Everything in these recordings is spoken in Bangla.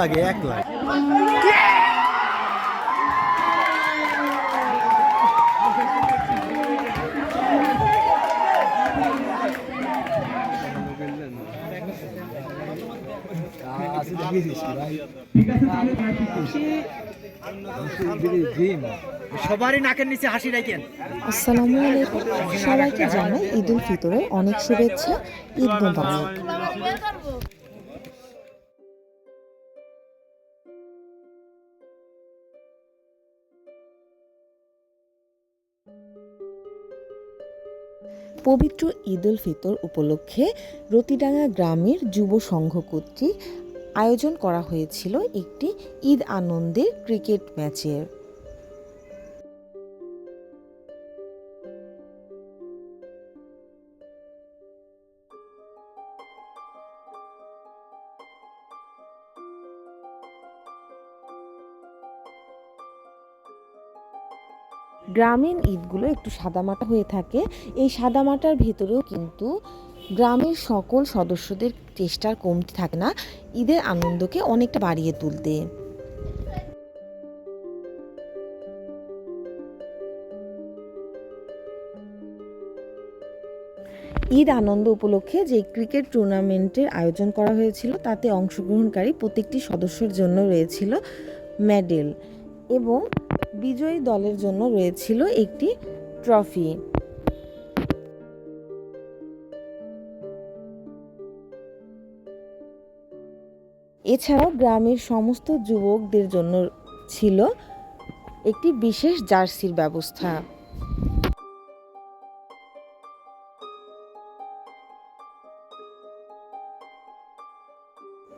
লাগে এক লাখ। সবারই নাকের নিচে হাসি রাখেন। আসসালামু আলাইকুম। সবাইকে জানাই ঈদ উল ফিতরের অনেক শুভেচ্ছা। ঈদ মোবারক। পবিত্র ঈদ উল ফিতর উপলক্ষে রতিডাঙ্গা গ্রামের যুব সংঘ কর্তৃক আয়োজন করা হয়েছিল একটি ঈদ আনন্দের ক্রিকেট ম্যাচের। গ্রামীণ ঈদগুলো একটু সাদামাটা হয়ে থাকে। এই সাদামাটার ভেতরেও কিন্তু গ্রামের সকল সদস্যদের চেষ্টার কমতি থাকে না। ঈদের আনন্দকে অনেকটা বাড়িয়ে তুলতে। ঈদ আনন্দ উপলক্ষে যে ক্রিকেট টুর্নামেন্টের আয়োজন করা হয়েছিল, তাতে অংশগ্রহণকারী প্রত্যেকটি সদস্যের জন্য রয়েছিল মেডেল এবং বিজয়ী দলের জন্য রয়েছিল একটি ট্রফি। এছাড়াও গ্রামের সমস্ত যুবকদের জন্য ছিল একটি বিশেষ জার্সির ব্যবস্থা।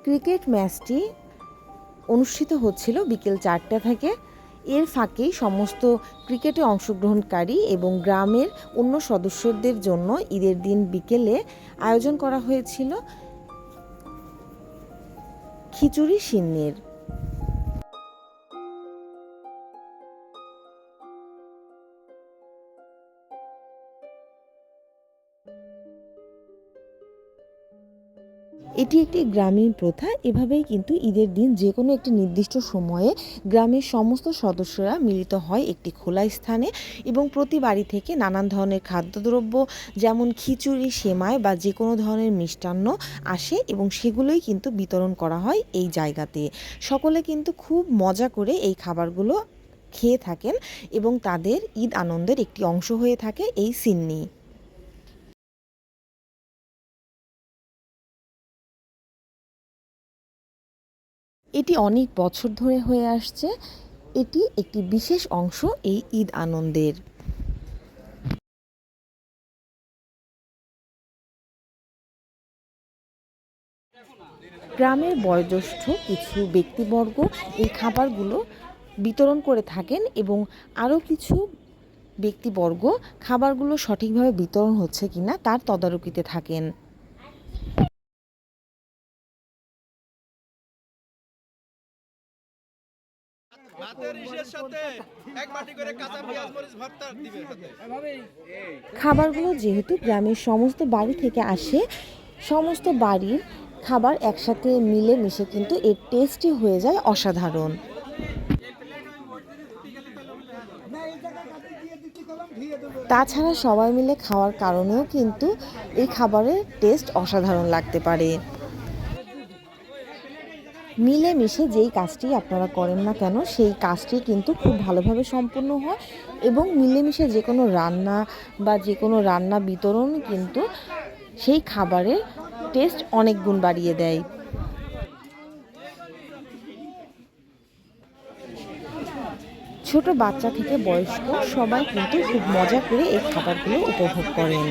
ক্রিকেট ম্যাচটি অনুষ্ঠিত হচ্ছিল বিকেল চারটা থেকে এর ফাঁকেই সমস্ত ক্রিকেটে অংশগ্রহণকারী এবং গ্রামের অন্য সদস্যদের জন্য ঈদের দিন বিকেলে আয়োজন করা হয়েছিল খিচুড়ি সিন্নির। এটি একটি গ্রামীণ প্রথা। এভাবেই কিন্তু ঈদের দিন যে কোনো একটি নির্দিষ্ট সময়ে গ্রামের সমস্ত সদস্যরা মিলিত হয় একটি খোলা স্থানে এবং প্রতি বাড়ি থেকে নানান ধরনের খাদ্যদ্রব্য যেমন খিচুড়ি, সেমাই বা যে কোনো ধরনের মিষ্টান্ন আসে এবং সেগুলোই কিন্তু বিতরণ করা হয় এই জায়গাতে। সকলে কিন্তু খুব মজা করে এই খাবারগুলো খেয়ে থাকেন এবং তাদের ঈদ আনন্দের একটি অংশ হয়ে থাকে এই সিন্নি। এটি অনেক বছর ধরে হয়ে আসছে। এটি একটি বিশেষ অংশ এই ঈদ আনন্দের। গ্রামের বয়োজ্যেষ্ঠ কিছু ব্যক্তিবর্গ এই খাবারগুলো বিতরণ করে থাকেন এবং আরও কিছু ব্যক্তিবর্গ খাবারগুলো সঠিকভাবে বিতরণ হচ্ছে কিনা তার তদারকিতে থাকেন। খাবারগুলো যেহেতু গ্রামের সমস্ত বাড়ি থেকে আসে সমস্ত বাড়ির খাবার একসাথে মিলে মিশে কিন্তু এর টেস্টই হয়ে যায় অসাধারণ। তাছাড়া সবাই মিলে খাওয়ার কারণেও কিন্তু এই খাবারের টেস্ট অসাধারণ লাগতে পারে। মিলেমিশে যেই কাজটি আপনারা করেন না কেন, সেই কাজটি কিন্তু খুব ভালোভাবে সম্পূর্ণ হয় এবং মিলেমিশে যে কোনো রান্না বা যে কোনো রান্না বিতরণ কিন্তু সেই খাবারের টেস্ট অনেক গুণ বাড়িয়ে দেয়। ছোট বাচ্চা থেকে বয়স্ক সবাই কিন্তু খুব মজা করে এই খাবারগুলো উপভোগ করেন।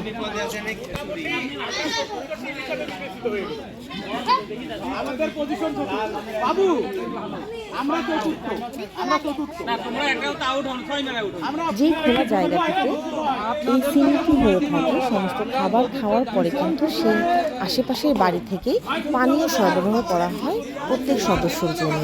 আমাদের পজিশন বাবু আমরা চতুর্থ। আমরা চতুর্থ। আমরা যেই খোলা জায়গা থেকে এই সিনটি হয়ে থাকে সমস্ত খাবার খাওয়ার পরে কিন্তু সেই আশেপাশের বাড়ি থেকেই পানীয় সরবরাহ করা হয় প্রত্যেক সদস্যর জন্য।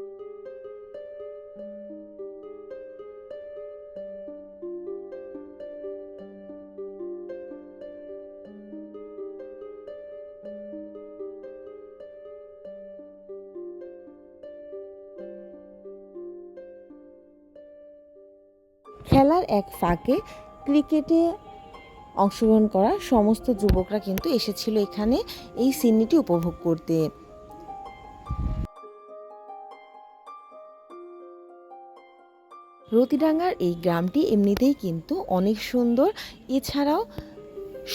এক ফাঁকে ক্রিকেটে অংশগ্রহণ করা সমস্ত যুবকরা কিন্তু এসেছিল এখানে এই সিনেটি উপভোগ করতে। রতিডাঙ্গার এই গ্রামটি এমনিতেই কিন্তু অনেক সুন্দর। এছাড়াও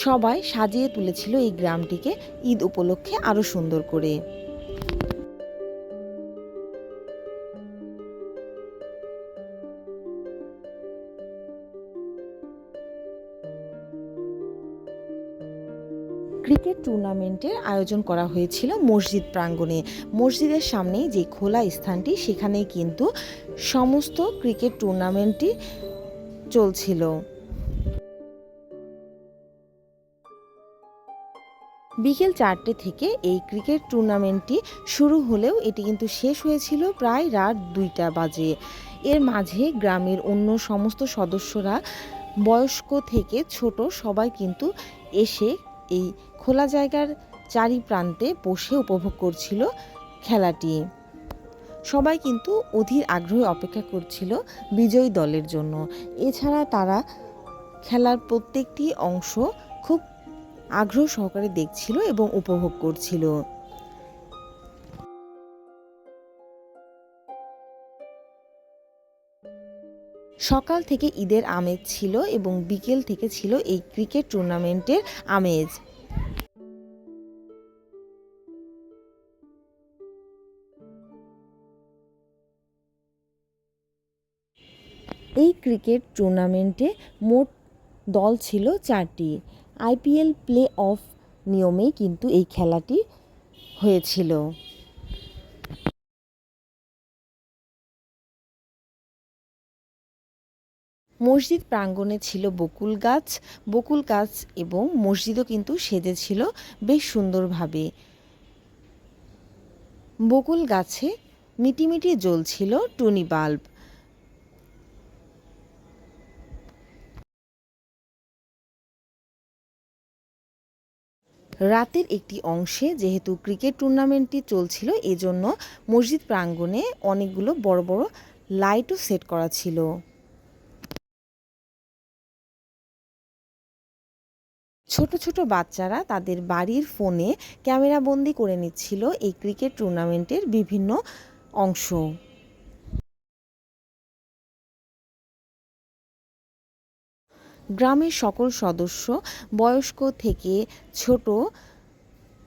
সবাই সাজিয়ে তুলেছিল এই গ্রামটিকে ঈদ উপলক্ষে আরও সুন্দর করে। ক্রিকেট টুর্নামেন্টের আয়োজন করা হয়েছিল মসজিদ প্রাঙ্গণে। মসজিদের সামনেই যে খোলা স্থানটি সেখানে কিন্তু সমস্ত ক্রিকেট টুর্নামেন্টটি চলছিল। বিকেল চারটে থেকে এই ক্রিকেট টুর্নামেন্টটি শুরু হলেও এটি কিন্তু শেষ হয়েছিল প্রায় রাত দুইটা বাজে। এর মাঝে গ্রামের অন্য সমস্ত সদস্যরা, বয়স্ক থেকে ছোট সবাই কিন্তু এসে এই খোলা জায়গার চারি প্রান্তে বসে উপভোগ করছিল খেলাটি। সবাই কিন্তু অধীর আগ্রহে অপেক্ষা করছিল বিজয়ী দলের জন্য। এছাড়া তারা খেলার প্রত্যেকটি অংশ খুব আগ্রহ সহকারে দেখছিল এবং উপভোগ করছিল। সকাল থেকে ঈদের আমেজ ছিল এবং বিকেল থেকে ছিল এই ক্রিকেট টুর্নামেন্টের আমেজ। এই ক্রিকেট টুর্নামেন্টে মোট দল ছিল চারটি। আইপিএল প্লে অফ নিয়মেই কিন্তু এই খেলাটি হয়েছিল। মসজিদ প্রাঙ্গণে ছিল বকুল গাছ বকুল গাছ এবং মসজিদও কিন্তু সেজেছিল বেশ সুন্দরভাবে। বকুল গাছে মিটিমিটি জ্বলছিল টুনি বাল্ব। রাতের একটি অংশে যেহেতু ক্রিকেট টুর্নামেন্টটি চলছিল, এজন্য মসজিদ প্রাঙ্গণে অনেকগুলো বড় বড় লাইটও সেট করা ছিল। ছোট ছোট বাচ্চারা তাদের বাড়ির ফোনে ক্যামেরাবন্দি করে নিচ্ছিল এই ক্রিকেট টুর্নামেন্টের বিভিন্ন অংশ। গ্রামের সকল সদস্য, বয়স্ক থেকে ছোট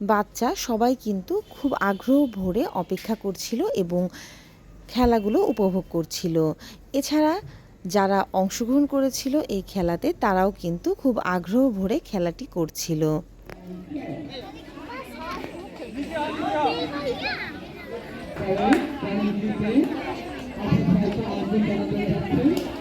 বাচ্চা সবাই কিন্তু খুব আগ্রহ ভরে অপেক্ষা করছিল এবং খেলাগুলো উপভোগ করছিল। এছাড়া যারা অংশগ্রহণ করেছিল এই খেলাতে তারাও কিন্তু খুব আগ্রহ ভরে খেলাটি করছিল। মশলা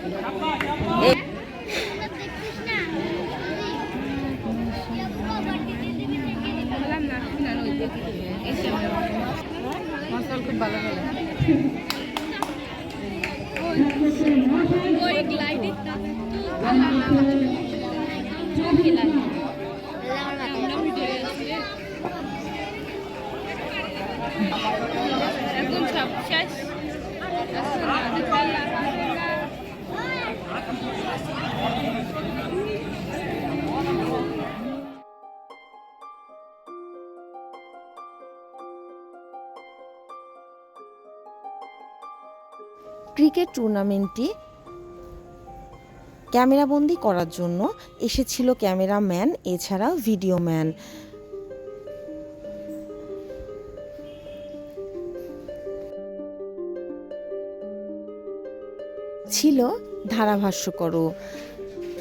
টুর্নামেন্টটি ক্যামেরাবন্দি করার জন্য এসেছিল ক্যামেরাম্যান এছাড়া ভিডিও ম্যান ছিল ধারাভাষ্যকরও।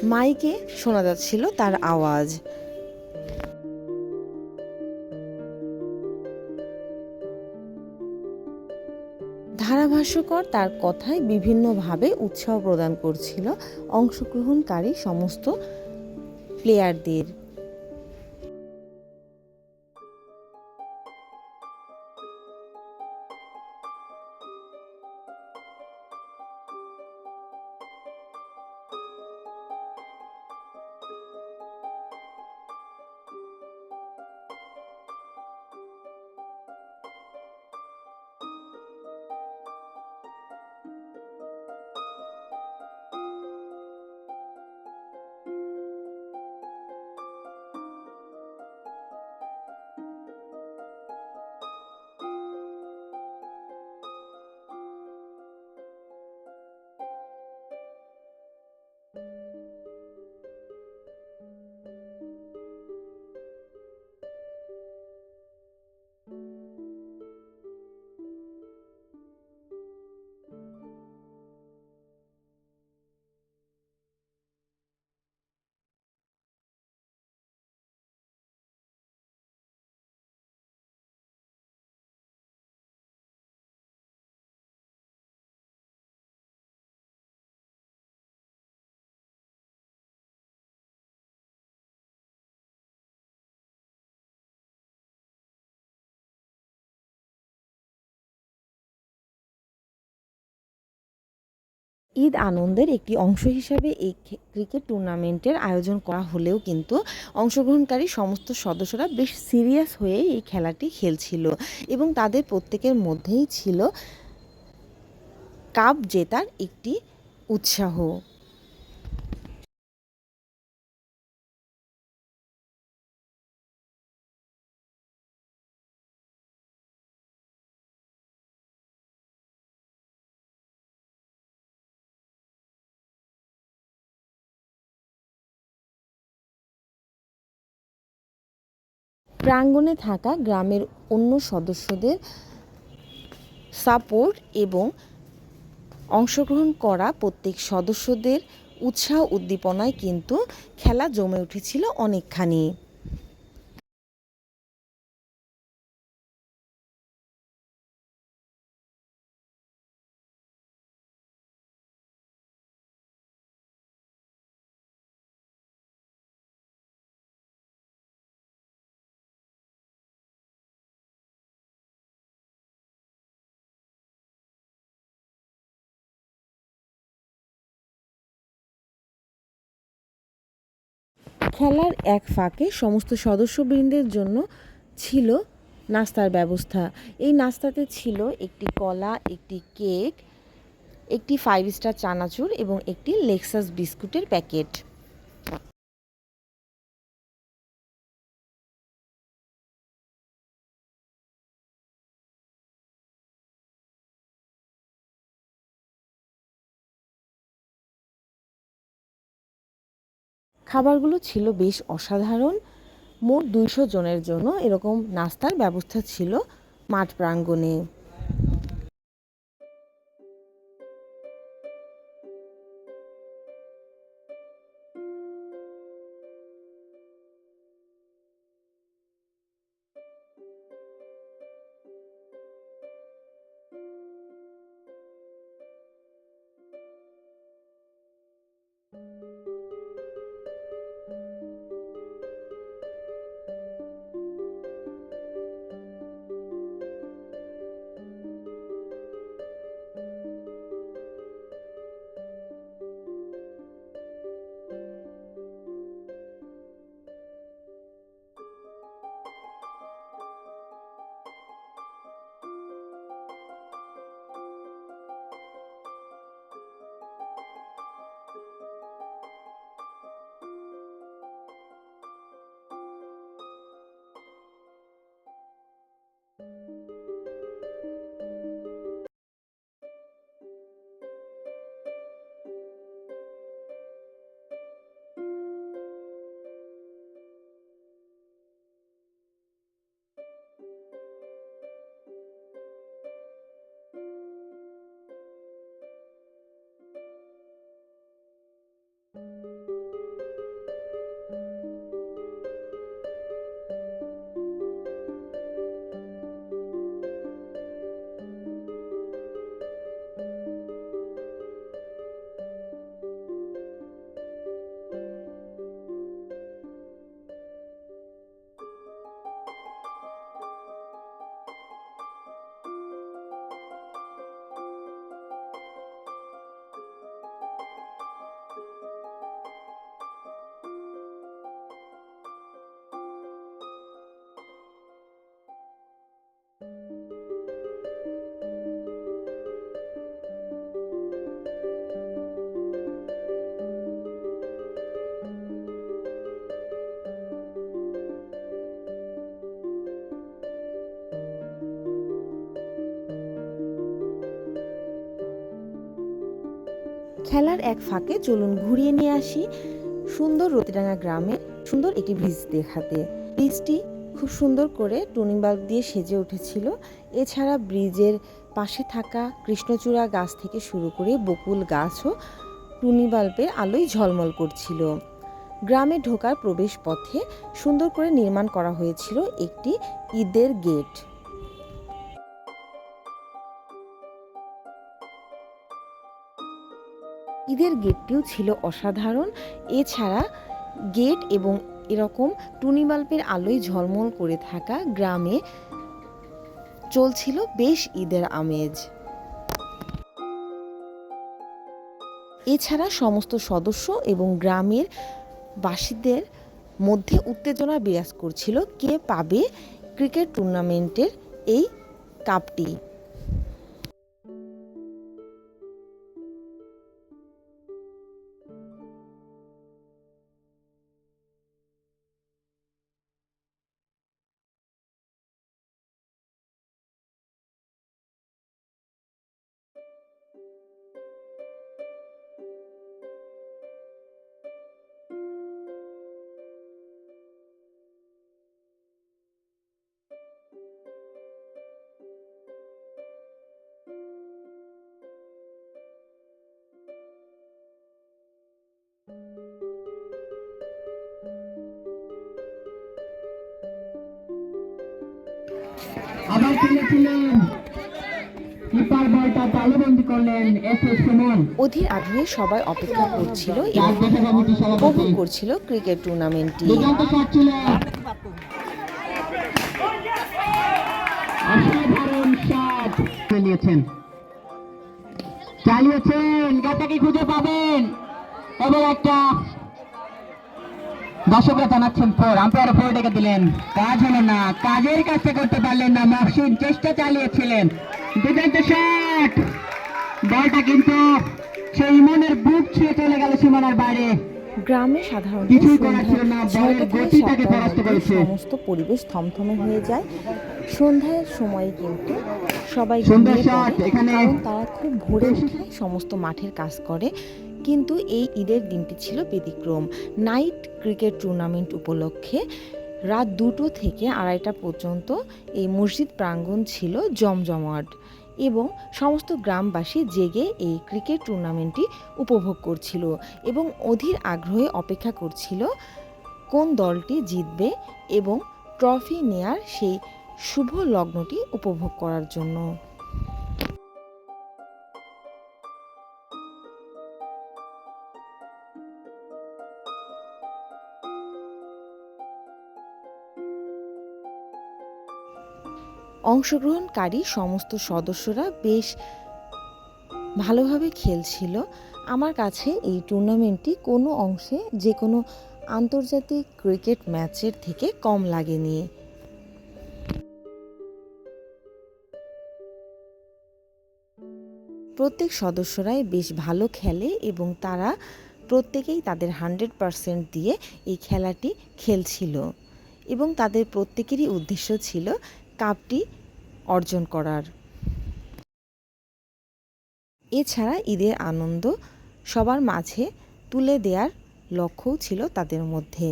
মাইকে শোনা যাচ্ছিল তার আওয়াজ। ধারাভাষ্যকর তার কথায় বিভিন্নভাবে উৎসাহ প্রদান করছিল অংশগ্রহণকারী সমস্ত প্লেয়ারদের ঈদ আনন্দের একটি অংশ হিসাবে এই ক্রিকেট টুর্নামেন্টের আয়োজন করা হলেও কিন্তু অংশগ্রহণকারী সমস্ত সদস্যরা বেশ সিরিয়াস হয়ে এই খেলাটি খেলছিল এবং তাদের প্রত্যেকের মধ্যেই ছিল কাপ জেতার একটি উৎসাহ। প্রাঙ্গণে থাকা গ্রামের অন্য সদস্যদের সাপোর্ট এবং অংশগ্রহণ করা প্রত্যেক সদস্যদের উৎসাহ উদ্দীপনায় কিন্তু খেলা জমে উঠেছিল অনেকখানি। খেলার এক ফাঁকে সমস্ত সদস্যবৃন্দের জন্য ছিল নাস্তার ব্যবস্থা। এই নাস্তাতে ছিল একটি কলা, একটি কেক, একটি ফাইভ স্টার চানাচুর এবং একটি লেক্সাস বিস্কুটের প্যাকেট। খাবারগুলো ছিল বেশ অসাধারণ। মোট দুইশো জনের জন্য এরকম নাস্তার ব্যবস্থা ছিল মাঠ প্রাঙ্গণে। খেলার এক ফাঁকে চলুন ঘুরিয়ে নিয়ে আসি সুন্দর রতিরাঙ্গা গ্রামে সুন্দর একটি ব্রিজ দেখাতে। ব্রিজটি খুব সুন্দর করে টুনি বাল্ব দিয়ে সেজে উঠেছিল। এছাড়া ব্রিজের পাশে থাকা কৃষ্ণচূড়া গাছ থেকে শুরু করে বকুল গাছও টুনি বাল্বের আলোয় ঝলমল করছিল। গ্রামে ঢোকার প্রবেশ পথে সুন্দর করে নির্মাণ করা হয়েছিল একটি ঈদের গেট ঈদের গেটটিও ছিল অসাধারণ। এছাড়া গেট এবং এরকম টুনি বাল্বের আলোয় ঝলমল করে থাকা গ্রামে চলছিল বেশ ঈদের আমেজ। এছাড়া সমস্ত সদস্য এবং গ্রামের বাসীদের মধ্যে উত্তেজনা বিরাজ করছিল কে পাবে ক্রিকেট টুর্নামেন্টের এই কাপটি। আবার সুমন। অধীর আগ্রহে সবাই অপেক্ষা করছিল এবং উপভোগ করছিল ক্রিকেট টুর্নামেন্টটি। চালিয়েছেন। চালিয়েছেন। গাটাকে খুঁজে পাবেন। এবং একটা দর্শকরা জানাচ্ছেন ফোর আম্পায়ার ফোর ডেকে দিলেন। কাজ হলো না কাজের কাজটা করতে পারলেন না মহসিন চেষ্টা চালিয়েছিলেন। দুর্দান্ত শট বলটা কিন্তু সেই বুক ছুঁয়ে চলে গেল সীমানার বাইরে। গ্রামে সাধারণত কিছুই করার ছিল না, বলের গতিটাকে পরাস্ত করেছে। সমস্ত পরিবেশ থমথমে হয়ে যায়। সন্ধ্যার সময় কিন্তু সবাই কারণ তারা খুব ভোরে উঠে সমস্ত মাঠের কাজ করে। কিন্তু এই ঈদের দিনটি ছিল ব্যতিক্রম। নাইট ক্রিকেট টুর্নামেন্ট উপলক্ষে রাত দুটো থেকে আড়াইটা পর্যন্ত এই মসজিদ প্রাঙ্গণ ছিল জমজমাট এবং সমস্ত গ্রামবাসী জেগে এই ক্রিকেট টুর্নামেন্টটি উপভোগ করছিল এবং অধীর আগ্রহে অপেক্ষা করছিল কোন দলটি জিতবে এবং ট্রফি নেয়ার সেই শুভ লগ্নটি উপভোগ করার জন্য। অংশগ্রহণকারী সমস্ত সদস্যরা বেশ ভালোভাবে খেলছিল। আমার কাছে এই টুর্নামেন্টটি কোনো অংশে যে কোনো আন্তর্জাতিক ক্রিকেট ম্যাচের থেকে কম লাগেনি। প্রত্যেক সদস্যরাই বেশ ভালো খেলে এবং তারা প্রত্যেকেই তাদের হান্ড্রেড পারসেন্ট দিয়ে এই খেলাটি খেলছিল এবং তাদের প্রত্যেকেরই উদ্দেশ্য ছিল কাপটি অর্জন করার। এছাড়া ঈদের আনন্দ সবার মাঝে তুলে দেওয়ার লক্ষ্যও ছিল তাদের মধ্যে।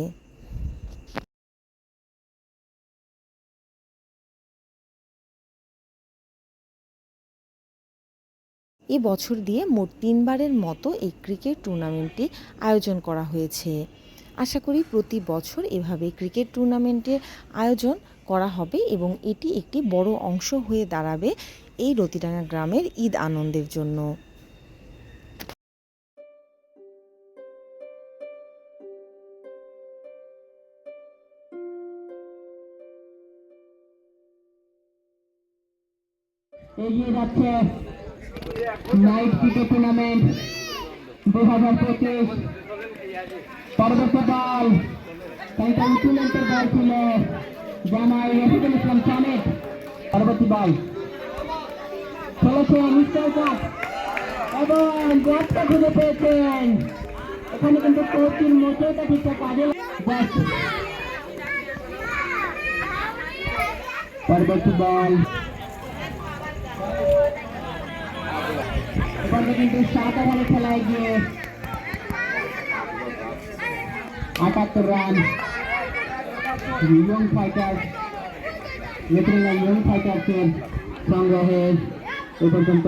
এ বছর দিয়ে মোট তিনবারের মতো এই ক্রিকেট টুর্নামেন্টটি আয়োজন করা হয়েছে। আশা করি প্রতি বছর এভাবে ক্রিকেট টুর্নামেন্টের আয়োজন করা হবে এবং এটি একটি বড় অংশ হয়ে দাঁড়াবে এই রতিডাঙ্গা গ্রামের ঈদ আনন্দের জন্য। এগিয়ে যাচ্ছে নাইট ক্রিকেট টুর্নামেন্ট দু হাজার পঁচিশ। পরবর্তী দল ইনস্ট্রুমেন্টের দল ছিল জামাই রফিকুল দল এবং ব্যাটটা খুঁজে পেয়েছেন। এখানে কিন্তু কোচিং মোটেটা ঠিকঠাক কাজে পরবর্তী বল। এখানে কিন্তু সাত খেলায় গিয়ে আটাত্তর রান ইয়ং ফাইটার নেত্রীরা ইয়ং ফাইটার্সের সংগ্রহে এ পর্যন্ত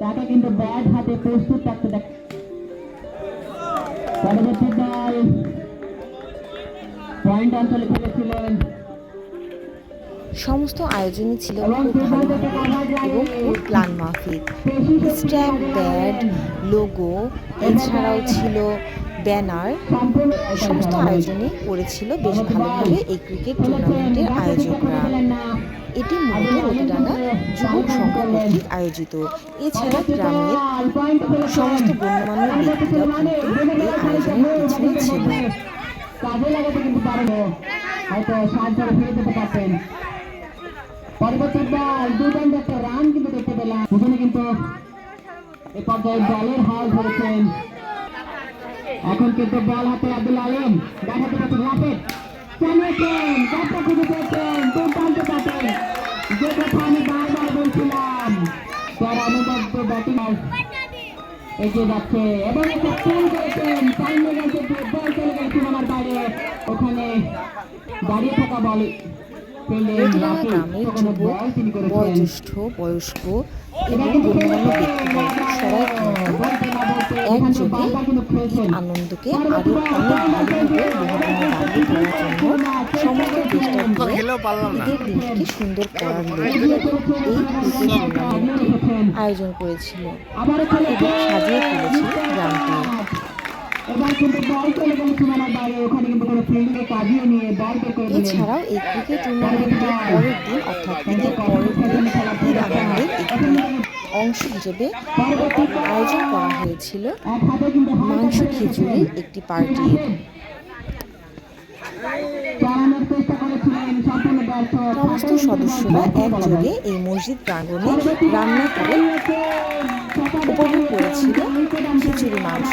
তাকে কিন্তু ব্যাট হাতে প্রস্তুত থাকতে দেখ পরবর্তী দল পয়েন্ট অঞ্চলে খেলেছিলেন। সমস্ত আয়োজনই ছিল খুব এবং খুব প্ল্যান মাফিক। স্ট্যাম্প ব্যাড লোগো এছাড়াও ছিল ব্যানার সমস্ত আয়োজনে করেছিল বেশ ভালোভাবে এই ক্রিকেট টুর্নামেন্টের আয়োজকরা। এটি মূলত রতিডাঙ্গা যুবক সংঘ কর্তৃক আয়োজিত। এছাড়া গ্রামের সমস্ত গণ্যমান্য ব্যক্তিরাও কিন্তু এই আয়োজনের পিছনে ছিল কাজে লাগাতে কিন্তু পারল হয়তো সাত ধরে ফিরে যেতে পারতেন। পরবর্তী একটা রান কিন্তু দেখতে পেলাম। দুজনে কিন্তু এ পর্যায়ে বলের হাল ধরেছেন। এখন কিন্তু বল হাতে আব্দুল আলম। দেখাতে পাচ্ছেন রাফেদ চালিয়েছেন যাত্রা খুঁজে পেয়েছেন। দুর্দান্ত পাচ্ছেন যে কথা আমি বারবার বলছিলাম তার অনুবদ্ধ ব্যাটিং এগিয়ে যাচ্ছে। এবং একটা ফুল করেছেন। সামনে গেছে বল চলে গেছে সীমানার বাইরে। ওখানে দাঁড়িয়ে থাকা বল। রতিডাঙ্গা গ্রামের যুবক বয়োজ্যেষ্ঠ বয়স্ক এবং গণ্যমান্য ব্যক্তিবর্গ সবাই কিন্তু একযোগে এই আনন্দকে আরও অনেক ভালোভাবে মহাত্মা গান্ধী তোলার জন্য সমস্ত চেষ্টা করে ঈদের দিনটিকে সুন্দর করার লক্ষ্যে এই ক্রিকেট টুর্নামেন্টটি আয়োজন করেছিল এবং সাজিয়ে তুলেছিল গ্রামটি এবার কিন্তু বল চলে গেল সীমানার বাইরে। ওখানে কিন্তু কোনো ফিল্ডে কাজিয়ে নিয়ে বল বের করে দিলেন। এছাড়াও এই ক্রিকেট টুর্নামেন্টের পরের দিন অর্থাৎ ঈদের পরের দিন আনন্দের একটি অংশ হিসেবে আয়োজন করা হয়েছিল। মাংস খিচুড়ির একটি পার্টি। সমস্ত সদস্যরা একযোগে এই মসজিদ প্রাঙ্গণে রান্না করে উপভোগ করেছিল খিচুড়ি মাংস।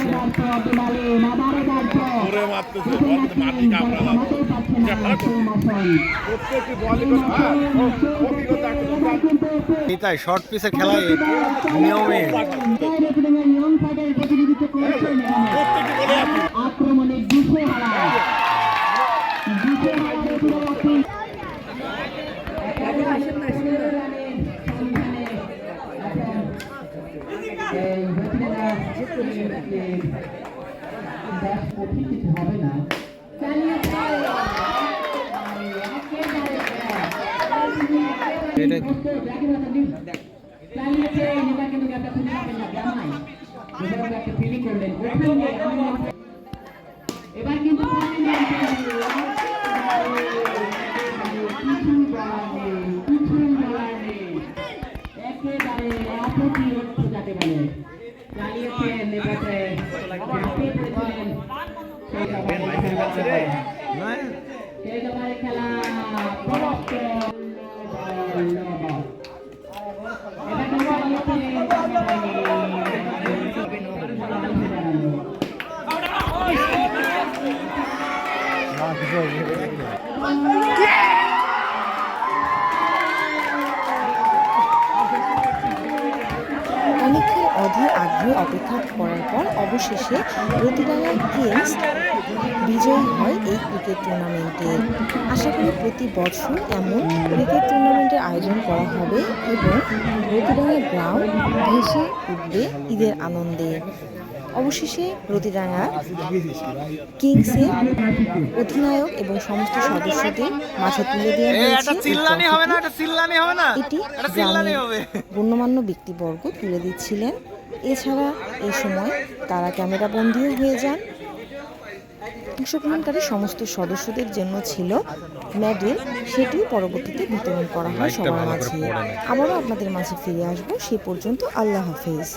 তাই শর্ট পিসের খেলায় নিয়মে। আক্রমণে দুশো হারা দুশো হবে না এটা এবার কিন্তু একেবারে অপ্রতিরোধ যাকে বলে চালিয়েছেন এবারে ঝাঁপিয়ে পড়েছিলেন সেই খেলা অনেকক্ষণ অধীর আগ্রহে অপেক্ষা করার পর অবশেষে রতিডাঙ্গা গেমস বিজয়ী হয় এই ক্রিকেট টুর্নামেন্টে। আশা করি প্রতি বছর এমন ক্রিকেট টুর্নামেন্টের আয়োজন করা হবে এবং রতিডাঙ্গা গ্রাম ভেসে উঠবে ঈদের আনন্দে। অবশেষে রতিডাঙ্গা কিংসের অধিনায়ক এবং সমস্ত সদস্যদের মাঝে তুলে দেওয়া হয়েছে। এটা চিল্লানি হবে না। এটি গ্রামের গণ্যমান্য ব্যক্তিবর্গ তুলে দিচ্ছিলেন। এছাড়া এই সময় তারা ক্যামেরা বন্দিও হয়ে যান। অংশগ্রহণকারী সমস্ত সদস্যদের জন্য ছিল মেডেল। সেটিও পরবর্তীতে বিতরণ করা হয় সবার মাঝে। আবারও আপনাদের মাঝে ফিরে আসব। সে পর্যন্ত আল্লাহ হাফেজ।